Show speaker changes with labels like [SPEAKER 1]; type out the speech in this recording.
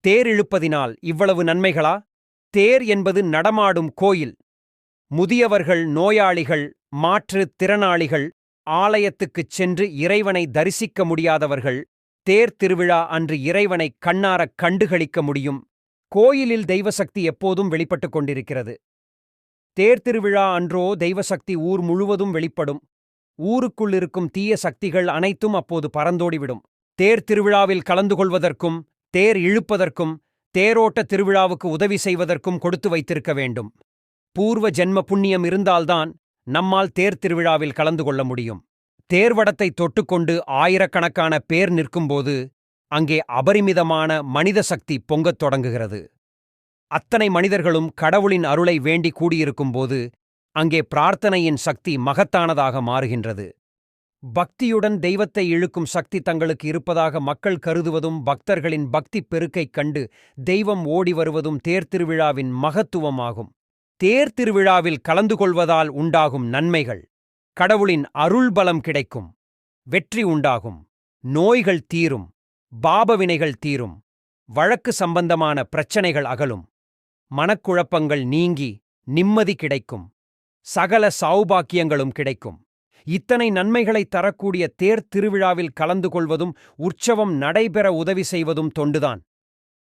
[SPEAKER 1] தேர் இழுப்பதினால் இவ்வளவு நன்மைகளா? தேர் என்பது நடமாடும் கோயில். முதியவர்கள் நோயாளிகள் மாற்றுத் திறனாளிகள் ஆலயத்துக்குச் சென்று இறைவனை தரிசிக்க முடியாதவர்கள் தேர் திருவிழா அன்று இறைவனை கண்ணாரக் கண்டுகளிக்க முடியும். கோயிலில் தெய்வசக்தி எப்போதும் வெளிப்பட்டுக் கொண்டிருக்கிறது. தேர் திருவிழா அன்றோ தெய்வசக்தி ஊர் முழுவதும் வெளிப்படும். ஊருக்குள் இருக்கும் தீய சக்திகள் அனைத்தும் அப்போது பறந்தோடிவிடும். தேர் திருவிழாவில் கலந்து கொள்வதற்கும் தேர் இழுப்பதற்கும் தேரோட்ட திருவிழாவுக்கு உதவி செய்வதற்கும் கொடுத்து வைத்திருக்க வேண்டும். பூர்வ ஜென்ம புண்ணியம் இருந்தால்தான் நம்மால் தேர் திருவிழாவில் கலந்து கொள்ள முடியும். தேர்வடத்தை தொட்டுக்கொண்டு ஆயிரக்கணக்கான பேர் நிற்கும்போது அங்கே அபரிமிதமான மனித சக்தி பொங்கத் தொடங்குகிறது. அத்தனை மனிதர்களும் கடவுளின் அருளை வேண்டி கூடியிருக்கும்போது அங்கே பிரார்த்தனையின் சக்தி மகத்தானதாக மாறுகின்றது. பக்தியுடன் தெய்வத்தை இழுக்கும் சக்தி தங்களுக்கு இருப்பதாக மக்கள் கருதுவதும் பக்தர்களின் பக்திப் பெருக்கைக் கண்டு தெய்வம் ஓடி வருவதும் தேர்திருவிழாவின் மகத்துவமாகும். தேர்திருவிழாவில் கலந்து கொள்வதால் உண்டாகும் நன்மைகள். கடவுளின் அருள் பலம் கிடைக்கும். வெற்றி உண்டாகும். நோய்கள் தீரும். பாபவினைகள் தீரும். வழக்கு சம்பந்தமான பிரச்சனைகள் அகலும். மனக்குழப்பங்கள் நீங்கி நிம்மதி கிடைக்கும். சகல சௌபாக்கியங்களும் கிடைக்கும். இத்தனை நன்மைகளை தரக்கூடிய தேர் திருவிழாவில் கலந்து கொள்வதும் உற்சவம் நடைபெற உதவி செய்வதும் தொண்டுதான்.